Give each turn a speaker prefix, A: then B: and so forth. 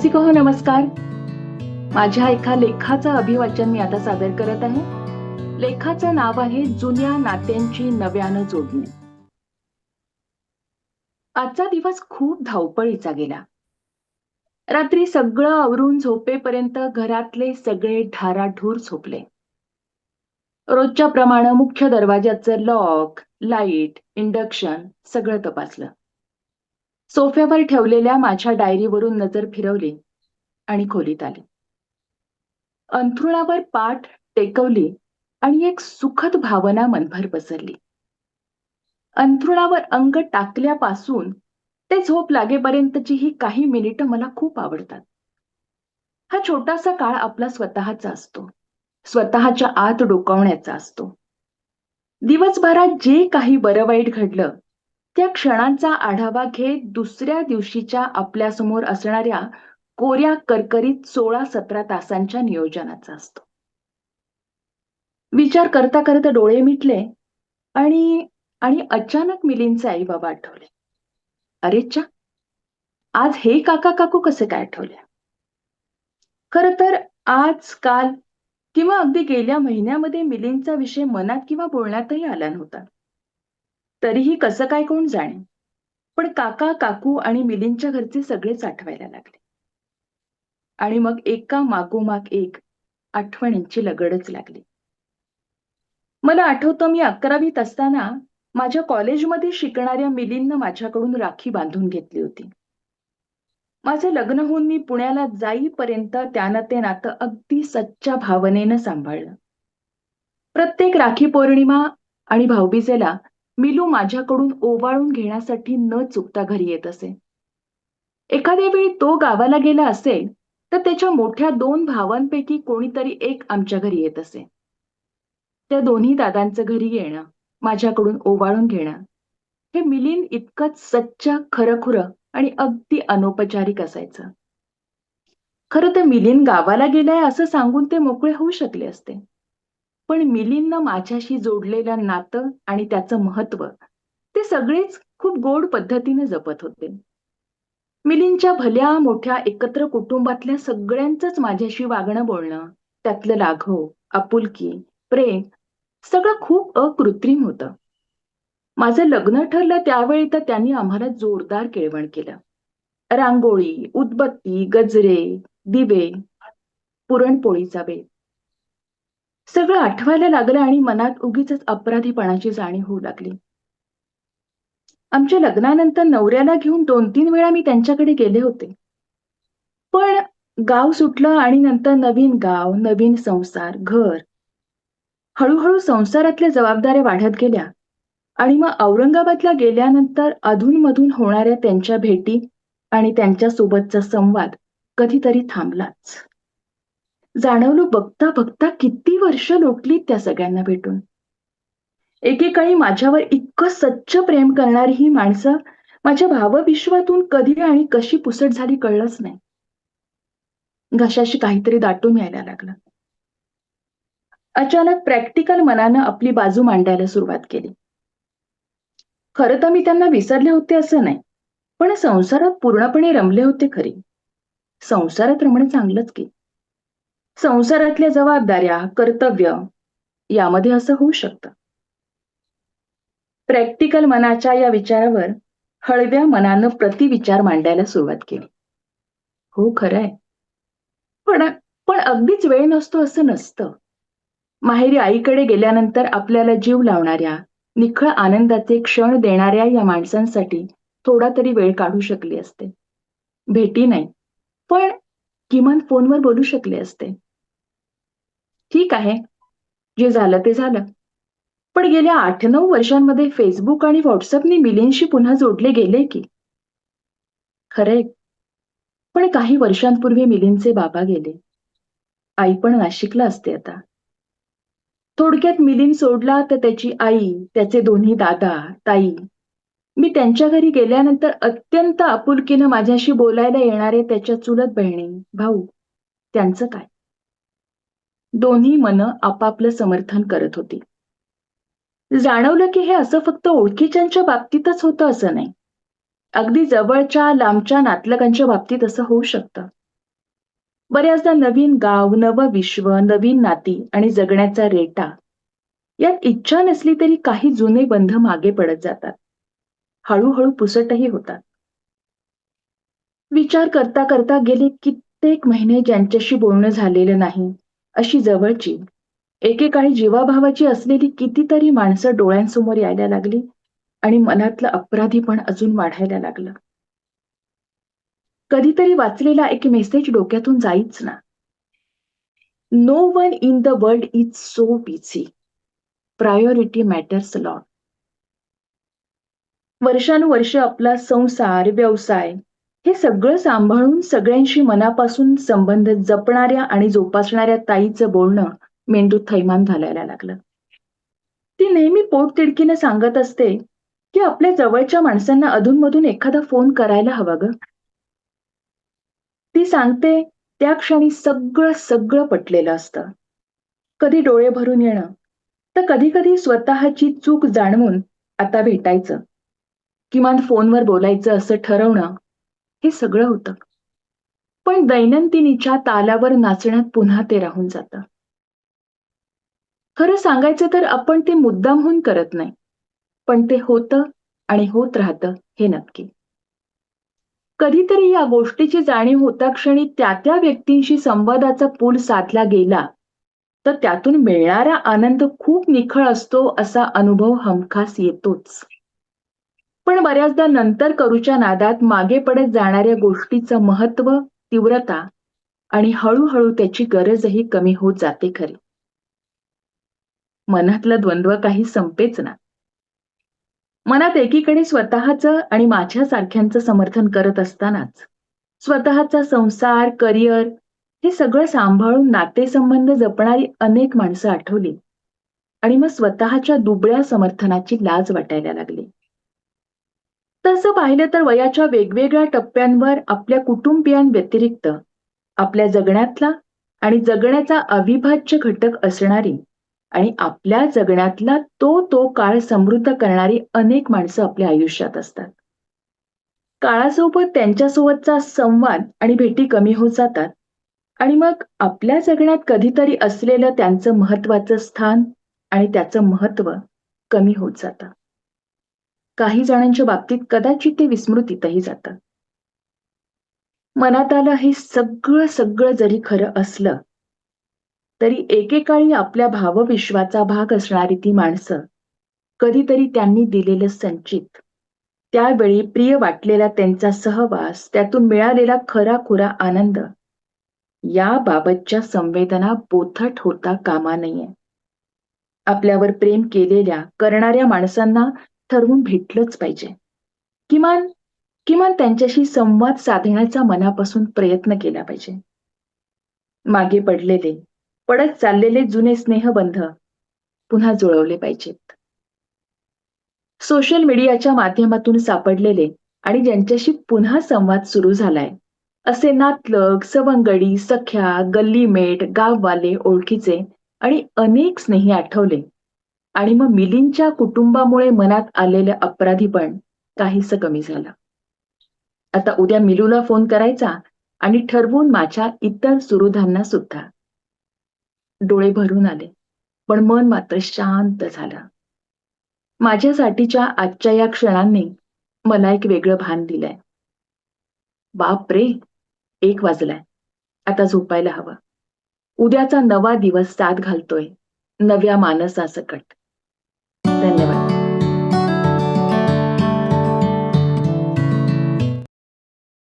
A: रसिक हो नमस्कार. माझ्या एका लेखाचं अभिवाचन मी आता सादर करत आहे. लेखाचं नाव आहे जुन्या नात्यांची नव्यानं जोडणी. आजचा दिवस खूप धावपळीचा गेला. रात्री सगळं आवरून झोपेपर्यंत घरातले सगळे ढाराढूर झोपले. रोजच्या प्रमाणे मुख्य दरवाजाचं लॉक लाइट इंडक्शन सगळं तपासलं. सोफ्यावर ठेवलेल्या माझ्या डायरीवरून नजर फिरवली आणि खोलीत आली. अंथरुणावर पाठ टेकवली आणि एक सुखद भावना मनभर पसरली. अंथरुणावर अंग टाकल्यापासून ते झोप लागेपर्यंतची ही काही मिनिटं मला खूप आवडतात. हा छोटासा काळ आपला स्वतःचा असतो. स्वतःच्या आत डोकावण्याचा असतो. दिवसभरात जे काही बरं वाईट घडलं त्या क्षणांचा आढावा घेत दुसऱ्या दिवशीच्या आपल्यासमोर असणाऱ्या कोऱ्या करकरीत सोळा सतरा तासांच्या नियोजनाचा असतो. विचार करता करता डोळे मिटले आणि आणि अचानक मिलींचे आई बाबा आठवले अरेच्या आज हे काका काकू कसे काय आठवले? खर तर आज काल किंवा अगदी गेल्या महिन्यामध्ये मिलींचा विषय मनात किंवा बोलण्यातही आला नव्हता. तरीही कसं काय कोण जाणे? पण काका काकू आणि मिलींच्या घरचे सगळेच आठवायला लागले. आणि मग एका मागोमाग एक आठवणींची लगडच लागली. मला आठवतं मी अकरावीत असताना माझ्या कॉलेजमध्ये शिकणाऱ्या मिलींना माझ्याकडून राखी बांधून घेतली होती. माझं लग्न होऊन मी पुण्याला जाईपर्यंत त्यानं ते नातं अगदी सच्च्या भावनेनं सांभाळलं. प्रत्येक राखी पौर्णिमा आणि भाऊबीजेला मिलू माझ्याकडून ओवाळून घेण्यासाठी न चुकता घरी येत असे. एखाद्या वेळी तो गावाला गेला असेल तर त्याच्या मोठ्या दोन भावांपैकी कोणीतरी एक आमच्या घरी येत असे. त्या दोन्ही दादांचं घरी येणं माझ्याकडून ओवाळून घेणं हे मिलिंद इतकंच सच्चा खरखुरं आणि अगदी अनौपचारिक असायचं. खरं तर मिलिंद गावाला गेलाय असं सांगून ते मोकळे होऊ शकले असते. पण मिलिंदनं माझ्याशी जोडलेलं नातं आणि त्याचं महत्त्व ते सगळेच खूप गोड पद्धतीने जपत होते. मिलिंदच्या भल्या मोठ्या एकत्र कुटुंबातल्या सगळ्यांचंच माझ्याशी वागणं बोलणं त्यातलं लाघव आपुलकी प्रेम सगळं खूप अकृत्रिम होतं. माझं लग्न ठरलं त्यावेळी तर त्यांनी आम्हाला जोरदार केळवण केलं. रांगोळी उदबत्ती गजरे दिवे पुरणपोळीचा बेत सगळं आठवायला लागलं आणि मनात उगीच अपराधीपणाची जाणीव होऊ लागली. आमच्या लग्नानंतर नवऱ्याला घेऊन दोन तीन वेळा मी त्यांच्याकडे गेले होते. पण गाव सुटलं आणि नंतर नवीन गाव नवीन संसार घर हळूहळू संसारातल्या जबाबदाऱ्या वाढत गेल्या. आणि मग औरंगाबादला गेल्यानंतर अधूनमधून होणाऱ्या त्यांच्या भेटी आणि त्यांच्यासोबतचा संवाद कधीतरी थांबलाच. जाणवलं बघता बघता किती वर्ष लोटली त्या सगळ्यांना भेटून. एकेकाळी माझ्यावर इतकं सच्च प्रेम करणारी ही माणसं माझ्या भावविश्वातून कधी आणि कशी पुसट झाली कळलंच नाही. घशाशी काहीतरी दाटून यायला लागलं. अचानक प्रॅक्टिकल मनानं आपली बाजू मांडायला सुरुवात केली. खरं तर मी त्यांना विसरले होते असं नाही पण संसारात पूर्णपणे रमले होते खरी. संसारात रमणं चांगलंच की. संसारातल्या जबाबदाऱ्या कर्तव्य यामध्ये असं होऊ शकतं. प्रॅक्टिकल मनाच्या या विचारावर हळव्या मनानं प्रतिविचार मांडायला सुरुवात केली. हो खरंय. पण पण अगदीच वेळ नसतो असं नसतं. माहेरी आईकडे गेल्यानंतर आपल्याला जीव लावणाऱ्या निखळ आनंदाचे क्षण देणाऱ्या या माणसांसाठी थोडा तरी वेळ काढू शकली असते. भेटी नाही. पण किमान फोनवर बोलू शकले असते. ठीक आहे. जे झालं ते झालं. पण गेल्या आठ नऊ वर्षांमध्ये फेसबुक आणि व्हॉट्सअपने मिलिंदशी पुन्हा जोडले गेले की? खरे. पण काही वर्षांपूर्वी मिलिंदचे बाबा गेले. आई पण नाशिकला असते आता. थोडक्यात मिलिंद सोडला तर त्याची आई त्याचे दोन्ही दादा ताई मी त्यांच्या घरी गेल्यानंतर अत्यंत आपुलकीनं माझ्याशी बोलायला येणारे त्याच्या चुलत बहिणी भाऊ त्यांचं काय? दोन्ही मन आपापलं समर्थन करत होती. जाणवलं की हे असं फक्त ओळखीच्यांच्या बाबतीतच होतं असं नाही. अगदी जवळच्या लांबच्या नातलगांच्या बाबतीत असं होऊ शकतं. बऱ्याचदा नवीन गाव नवं विश्व नवीन नाती आणि जगण्याचा रेटा यात इच्छा नसली तरी काही जुने बंध मागे पडत जातात. हळूहळू पुसटही होतात. विचार करता करता गेले कित्येक महिने ज्यांच्याशी बोलणं झालेलं नाही अशी जवळची. एकेकाळी जीवाभावाची असलेली कितीतरी माणसं डोळ्यांसमोर यायला लागली आणि मनातलं अपराधी पण अजून वाढायला लागलं. कधीतरी वाचलेला एक मेसेज डोक्यातून जाईच ना. No one in the world is so busy priority matters lot वर्षानुवर्ष आपला संसार व्यवसाय हे सगळं सांभाळून सगळ्यांशी मनापासून संबंध जपणाऱ्या आणि जोपासणाऱ्या ताईचं बोलणं मेंदूत थैमान घालायला लागलं. ती नेहमी पोटतिडकीने सांगत असते की आपल्या जवळच्या माणसांना अधूनमधून एखादा फोन करायला हवा ग. ती सांगते त्या क्षणी सगळं सगळं पटलेलं असतं. कधी डोळे भरून येणं तर कधी कधी स्वतःची चूक जाणवून आता भेटायचं. किमान फोनवर बोलायचं असं ठरवणं हे सगळं होतं. पण दैनंदिनीच्या तालावर नाचण्यात पुन्हा ते राहून जातं. खरं सांगायचं तर आपण ते मुद्दामहून करत नाही. पण ते होतं आणि होत राहतं हे नक्की. कधीतरी या गोष्टीची जाणीव होता क्षणी त्या त्या व्यक्तींशी संवादाचा पूल साधला गेला तर त्यातून मिळणारा आनंद खूप निखळ असतो असा अनुभव हमखास येतोच. पण बऱ्याचदा नंतर करूच्या नादात मागे पडत जाणाऱ्या गोष्टीचं महत्त्व तीव्रता आणि हळूहळू त्याची गरजही कमी होत जाते खरी. मनातलं द्वंद्व काही संपेच ना. मनात एकीकडे स्वतःच आणि माझ्यासारख्यांचं समर्थन करत असतानाच स्वतःचा संसार करिअर हे सगळं सांभाळून नातेसंबंध जपणारी अनेक माणसं आठवली आणि मग स्वतःच्या दुबळ्या समर्थनाची लाज वाटायला लागली. तसं पाहिलं तर वयाच्या वेगवेगळ्या टप्प्यांवर आपल्या कुटुंबियांव्यतिरिक्त आपल्या जगण्यातला आणि जगण्याचा अविभाज्य घटक असणारी आणि आपल्या जगण्यातला तो तो काळ समृद्ध करणारी अनेक माणसं आपल्या आयुष्यात असतात. काळासोबत त्यांच्यासोबतचा संवाद आणि भेटी कमी होत जातात आणि मग आपल्या जगण्यात कधीतरी असलेलं त्यांचं महत्वाचं स्थान आणि त्याचं महत्त्व कमी होत जातं. काही जणांच्या बाबतीत कदाचित ते विस्मृतीतही जातं मनात आलं हे सगळं सगळं जरी खरं असलं तरी एकेकाळी आपल्या भावविश्वाचा भाग असणारी ती माणसं कधीतरी त्यांनी दिलेलं संचित त्यावेळी प्रिय वाटलेला त्यांचा सहवास त्यातून मिळालेला खरा खुरा आनंद या बाबतच्या संवेदना बोथट होता कामा नये. आपल्यावर प्रेम केलेल्या करणाऱ्या माणसांना ठरवून भेटलंच पाहिजे. किमान किमान त्यांच्याशी संवाद साधण्याचा मनापासून प्रयत्न केला पाहिजे. मागे पडलेले पडत चाललेले जुने स्नेहबंध पुन्हा जुळवले पाहिजेत. सोशल मीडियाच्या माध्यमातून सापडलेले आणि ज्यांच्याशी पुन्हा संवाद सुरू झालाय असे नातलग सवंगडी सख्या गल्लीमेट गाववाले ओळखीचे आणि अनेक स्नेही आठवले. आणि मग मिलिंच्या कुटुंबामुळे मनात आलेलं अपराधीपण काहीसं कमी झालं. आता उद्या मिलूला फोन करायचा आणि ठरवून माझ्या इतर सुरुधांना सुद्धा. डोळे भरून आले पण मन मात्र शांत झालं. माझ्यासाठीच्या आजच्या या क्षणांनी मला एक वेगळं भान दिलंय. बाप रे एक वाजलाय. आता झोपायला हवं. उद्याचा नवा दिवस साथ घालतोय नव्या मानसासकट. Hasta luego.